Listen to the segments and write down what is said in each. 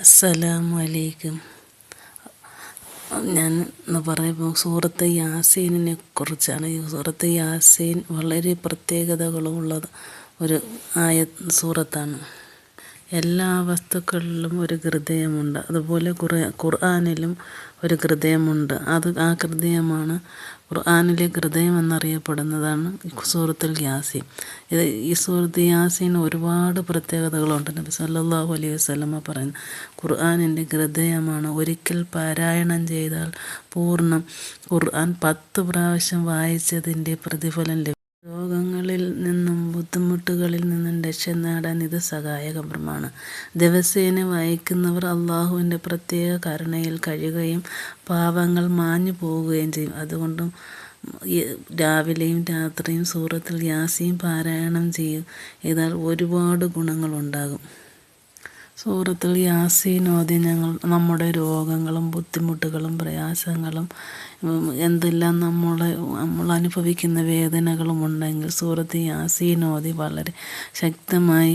അസ്സലാമു അലൈക്കും ഞാൻ ഇന്ന് പറയുമ്പോൾ സൂറത്ത് യാസീനിനെ കുറിച്ചാണ്. ഈ സൂറത്ത് യാസീൻ വളരെ പ്രത്യേകതകളുള്ള ഒരു ആയ സൂറത്താണ്. എല്ലാ വസ്തുക്കളിലും ഒരു ഹൃദയമുണ്ട്. അതുപോലെ കുറേ ഖുർആാനിലും ഒരു ഹൃദയമുണ്ട്. അത് ആ ഹൃദയമാണ് ഖുർആാനിലെ ഹൃദയം എന്നറിയപ്പെടുന്നതാണ് സൂറത്തുൽ യാസീൻ. ഇത് ഈ സൂറത്ത് യാസീൻ ഒരുപാട് പ്രത്യേകതകളുണ്ട്. നബി സല്ലാഹു അലൈഹി വസ്ലമ പറയുന്നു ഖുർആാനിന്റെ ഹൃദയമാണ് ഒരിക്കൽ പാരായണം ചെയ്താൽ പൂർണം. ഖുർആൻ പത്ത് പ്രാവശ്യം വായിച്ചതിന്റെ പ്രതിഫലം ലഭിക്കും. രോഗങ്ങളിൽ നിന്നും ബുദ്ധിമുട്ടുകളിൽ നിന്നും രക്ഷ നേടാൻ ഇത് സഹായകരമാണ്. ദിവസേന വായിക്കുന്നവർ അള്ളാഹുവിന്റെ പ്രത്യേക കരുണയിൽ കഴിയുകയും പാവങ്ങൾ മാഞ്ഞു പോവുകയും ചെയ്യും. അതുകൊണ്ടും രാവിലെയും രാത്രിയും സൂറത്തിൽ യാസിയും പാരായണം ചെയ്യും. ഇതാൽ ഒരുപാട് ഗുണങ്ങളുണ്ടാകും. സൂറത്തിൽ യാസീൻ ഓതി ഞങ്ങൾ നമ്മുടെ രോഗങ്ങളും ബുദ്ധിമുട്ടുകളും പ്രയാസങ്ങളും എന്തെല്ലാം നമ്മളെ നമ്മൾ അനുഭവിക്കുന്ന വേദനകളും ഉണ്ടെങ്കിൽ സൂറത്ത് യാസീൻ ഓതി വളരെ ശക്തമായി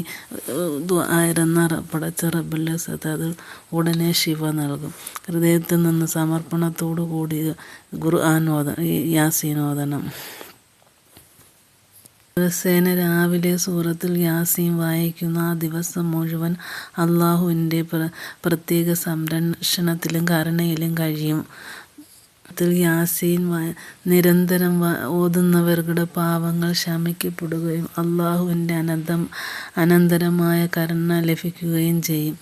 ആയിരുന്ന പടച്ച റബ്ബുല്ലസത്ത് അത് ഉടനെ ശിവ നൽകും. ഹൃദയത്തിൽ നിന്ന് സമർപ്പണത്തോടു കൂടി ഖുർആൻ ഓത യാസീൻ ഓതണം. ദിവസേന രാവിലെ സൂറത്തിൽ യാസീം വായിക്കുന്ന ആ ദിവസം മുഴുവൻ അള്ളാഹുവിന്റെ പ്രത്യേക സംരക്ഷണത്തിലും കരുണയിലും കഴിയും. യാസീൻ നിരന്തരം ഓതുന്നവരുടെ പാവങ്ങൾ ശമിക്കപ്പെടുകയും അള്ളാഹുവിന്റെ അനന്തം അനന്തരമായ കരുണ ലഭിക്കുകയും ചെയ്യും.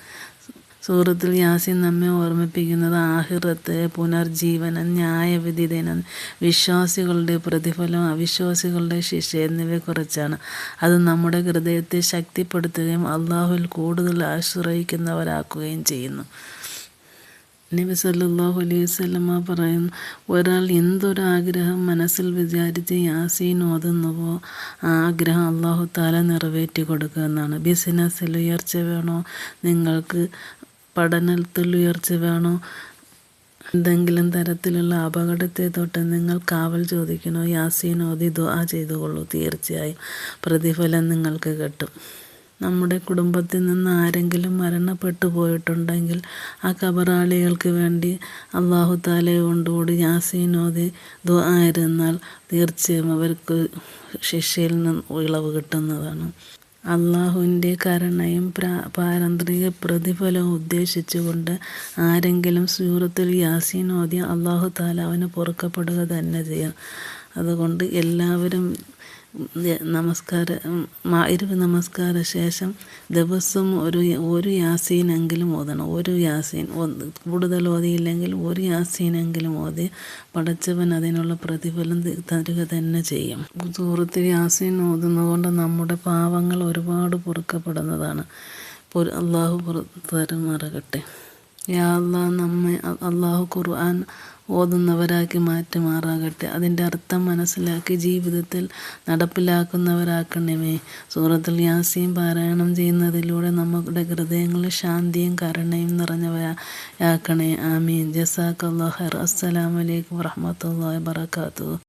സൂറത്തുൽ യാസിൻ നമ്മെ ഓർമ്മിപ്പിക്കുന്നത് ആഹിറത്ത് പുനർജീവനം ന്യായവിധി ദിനം വിശ്വാസികളുടെ പ്രതിഫലം അവിശ്വാസികളുടെ ശിക്ഷ എന്നിവയെക്കുറിച്ചാണ്. അത് നമ്മുടെ ഹൃദയത്തെ ശക്തിപ്പെടുത്തുകയും അള്ളാഹുവിൽ കൂടുതൽ ആശ്രയിക്കുന്നവരാക്കുകയും ചെയ്യുന്നു. നബി സല്ലാഹു അലൈഹി വസല്ലമ പറയുന്നു ഒരാൾ എന്തൊരാഗ്രഹം മനസ്സിൽ വിചാരിച്ച് യാസീൻ ഓതുന്നുവോ ആ ആഗ്രഹം അള്ളാഹു താല നിറവേറ്റി കൊടുക്കുക എന്നാണ്. ബിസിനസ്സിൽ ഉയർച്ച വേണോ? നിങ്ങൾക്ക് പഠനത്തിൽ ഉയർച്ച വേണോ? എന്തെങ്കിലും തരത്തിലുള്ള അപകടത്തെ തൊട്ട് നിങ്ങൾ കാവൽ ചോദിക്കണോ? യാസീൻ ഓതി ദുആ ചെയ്തുകൊള്ളൂ. തീർച്ചയായും പ്രതിഫലം നിങ്ങൾക്ക് കിട്ടും. നമ്മുടെ കുടുംബത്തിൽ നിന്ന് ആരെങ്കിലും മരണപ്പെട്ടു പോയിട്ടുണ്ടെങ്കിൽ ആ കബറാളികൾക്ക് വേണ്ടി അള്ളാഹു താലെ കൊണ്ടുകൂടി യാസീനോദി ദുആ ഇരുന്നാൽ തീർച്ചയായും അവർക്ക് ശിക്ഷയിൽ നിന്ന് ഇളവ് കിട്ടുന്നതാണ്. അള്ളാഹുവിന്റെ കരുണയും പാരന്ത്രിക പ്രതിഫലവും ഉദ്ദേശിച്ചുകൊണ്ട് ആരെങ്കിലും സൂറത്തുൽ യാസീൻ ഓതി അള്ളാഹു താല അവന് പൊറുക്കപ്പെടുക തന്നെ ചെയ്യും. അതുകൊണ്ട് എല്ലാവരും നമസ്കാര ഇരുവ് നമസ്കാര ശേഷം ദിവസം ഒരു ഒരു യാസീനെങ്കിലും ഓതണം. ഒരു യാസീൻ കൂടുതൽ ഓതിയില്ലെങ്കിൽ ഒരു യാസീനെങ്കിലും ഓതി പഠിച്ചവൻ അതിനുള്ള പ്രതിഫലം തരിക തന്നെ ചെയ്യും. സുഹൃത്തിൽ യാസീൻ ഓതുന്നതുകൊണ്ട് നമ്മുടെ പാവങ്ങൾ ഒരുപാട് പൊറുക്കപ്പെടുന്നതാണ്. അള്ളാഹു പുറത്തരുമാറകട്ടെ യാ അള്ളാഹ് നമ്മെ അള്ളാഹു ഖുർആൻ ഓതുന്നവരാക്കി മാറ്റുമാറാകട്ടെ. അതിന്റെ അർത്ഥം മനസ്സിലാക്കി ജീവിതത്തിൽ നടപ്പിലാക്കുന്നവരാക്കണമേ. സൂറത്തിൽ യാസിയും പാരായണം ചെയ്യുന്നതിലൂടെ നമ്മുടെ ഹൃദയങ്ങളിൽ ശാന്തിയും കരുണയും നിറഞ്ഞവരാക്കണേ ആമീൻ. ജസാഖ് അള്ളാഹർ അസ്സലാമലൈക്കും വറഹമത്തല്ലാ വാബർക്കാത്തു